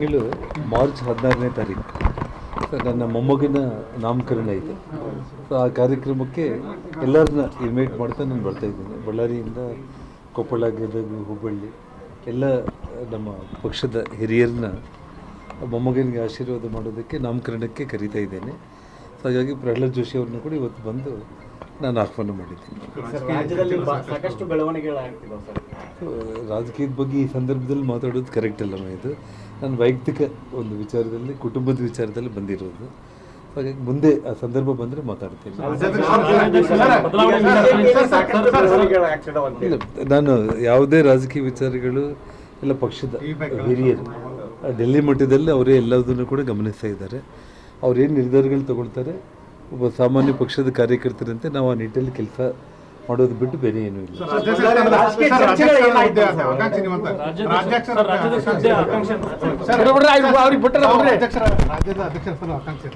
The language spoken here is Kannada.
ತಿಂಗಳು ಮಾರ್ಚ್ ಹದಿನಾರನೇ ತಾರೀಕು. ನನ್ನ ಮೊಮ್ಮಗಿನ ನಾಮಕರಣ ಇದೆ. ಸೊ ಆ ಕಾರ್ಯಕ್ರಮಕ್ಕೆ ಎಲ್ಲರನ್ನ ಇನ್ವೈಟ್ ಮಾಡ್ತಾ ನಾನು ಬರ್ತಾ ಇದ್ದೀನಿ. ಬಳ್ಳಾರಿಯಿಂದ ಕೊಪ್ಪಳ, ಗದಗ, ಹುಬ್ಬಳ್ಳಿ ಎಲ್ಲ ನಮ್ಮ ಪಕ್ಷದ ಹಿರಿಯರನ್ನ ಮೊಮ್ಮಗನಿಗೆ ಆಶೀರ್ವಾದ ಮಾಡೋದಕ್ಕೆ ನಾಮಕರಣಕ್ಕೆ ಕರೀತಾ ಇದ್ದೇನೆ. ಸೊ ಹಾಗಾಗಿ ಪ್ರಹ್ಲಾದ್ ಜೋಶಿ ಅವ್ರನ್ನ ಕೂಡ ಇವತ್ತು ಬಂದು ನಾನು ಆಹ್ವಾನ ಮಾಡಿದ್ದೀನಿ ಸಾಕಷ್ಟು ರಾಜಕೀಯದ ಬಗ್ಗೆ ಈ ಸಂದರ್ಭದಲ್ಲಿ ಮಾತಾಡೋದು ಕರೆಕ್ಟ್ ಅಲ್ಲಮ್ಮ ಇದು ನನ್ನ ವೈಯಕ್ತಿಕ ಒಂದು ವಿಚಾರದಲ್ಲಿ ಕುಟುಂಬದ ವಿಚಾರದಲ್ಲಿ ಬಂದಿರೋದು ಹಾಗಾಗಿ ಮುಂದೆ ಆ ಸಂದರ್ಭ ಬಂದರೆ ಮಾತಾಡ್ತೀನಿ ಇಲ್ಲ ನಾನು ಯಾವುದೇ ರಾಜಕೀಯ ವಿಚಾರಗಳು ಎಲ್ಲ ಪಕ್ಷದ ಹಿರಿಯರು ಆ ಡೆಲ್ಲಿ ಮಟ್ಟದಲ್ಲಿ ಅವರೇ ಎಲ್ಲದನ್ನು ಕೂಡ ಗಮನಿಸ್ತಾ ಇದ್ದಾರೆ ಅವ್ರೇನು ನಿರ್ಧಾರಗಳು ತಗೊಳ್ತಾರೆ ಒಬ್ಬ ಸಾಮಾನ್ಯ ಪಕ್ಷದ ಕಾರ್ಯಕರ್ತರಂತೆ ನಾವು ಆ ನಿಟ್ಟಲ್ಲಿ ಕೆಲಸ ಮಾಡೋದು ಬಿಟ್ಟು ಬೇರೆ ಏನೂ ಇಲ್ಲ? ರಾಜ್ಯದ ಅಧ್ಯಕ್ಷರ ಆಕಾಂಕ್ಷಿ